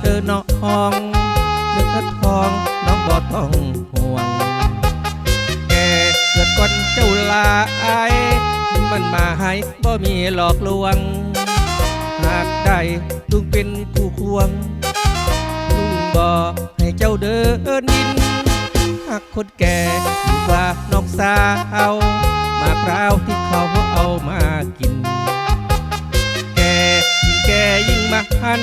เดินน้องเนื้อทองน้องบ่ต้องห่วง แกเกิดก่อนเจ้าลายมันมาให้บ่มีหลอกลวง หากได้ลุงเป็นผู้ควงลุงบ่ให้เจ้าเดินดิน หากคนแก่ดีกว่าน้องสาวมาพร้าวที่เขาเอามากิน แก่ยิ่งแก่ยิ่งมาหัน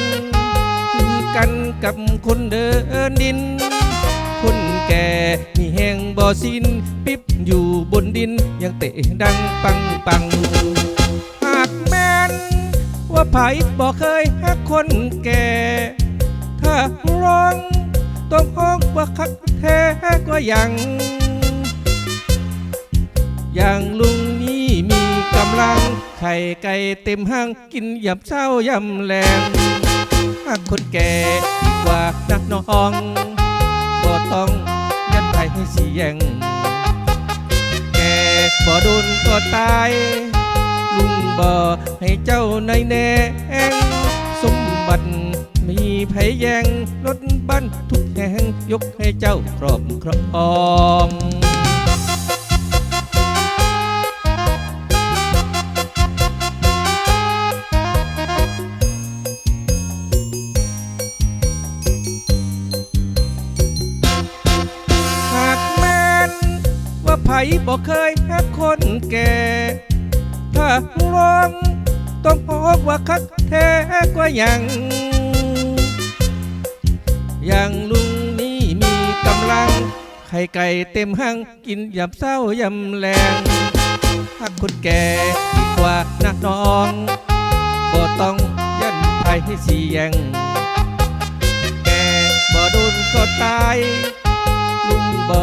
กันกับคนเดินดิน คนแก่มีแหงบ่อสิน ปิ๊บอยู่บนดิน ยังเตะดังปังปัง หากแม่น ว่าไผบ่เคยฮักคนแก่ ถ้าร้องต้องห้องว่าคักแท้ก็ยังอย่างลุงนี่มีกำลัง ไข่ไก่เต็มห้างกินยำเช้ายำแรงากคนแก่ดีกว่านักน้องบ่ต้องยันไปให้เสียง แก่บ่โดนก็ตาย ลุงบ่ให้เจ้าในแนงสมบัติมีไผแยงรถบ้านทุกแห่งยกให้เจ้าครอบครอง ไผบอกเคยฮักคนแก่ ถ้าร้องต้องบอกว่าคักแท้กว่ายังอย่างลุงนี่มีกำลัง ไข่ไก่เต็มห้างกินยำเศร้ายำแรงหักคนแก่ดีกว่านักน้องบ่ต้องยันไผให้เสียง แก่บ่โดนก็ตายลุงบ่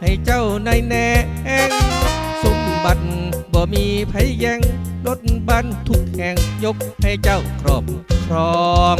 ให้เจ้าในแน่็มีไผแยงรถบันทุกแห่งยกให้เจ้าครอบครอง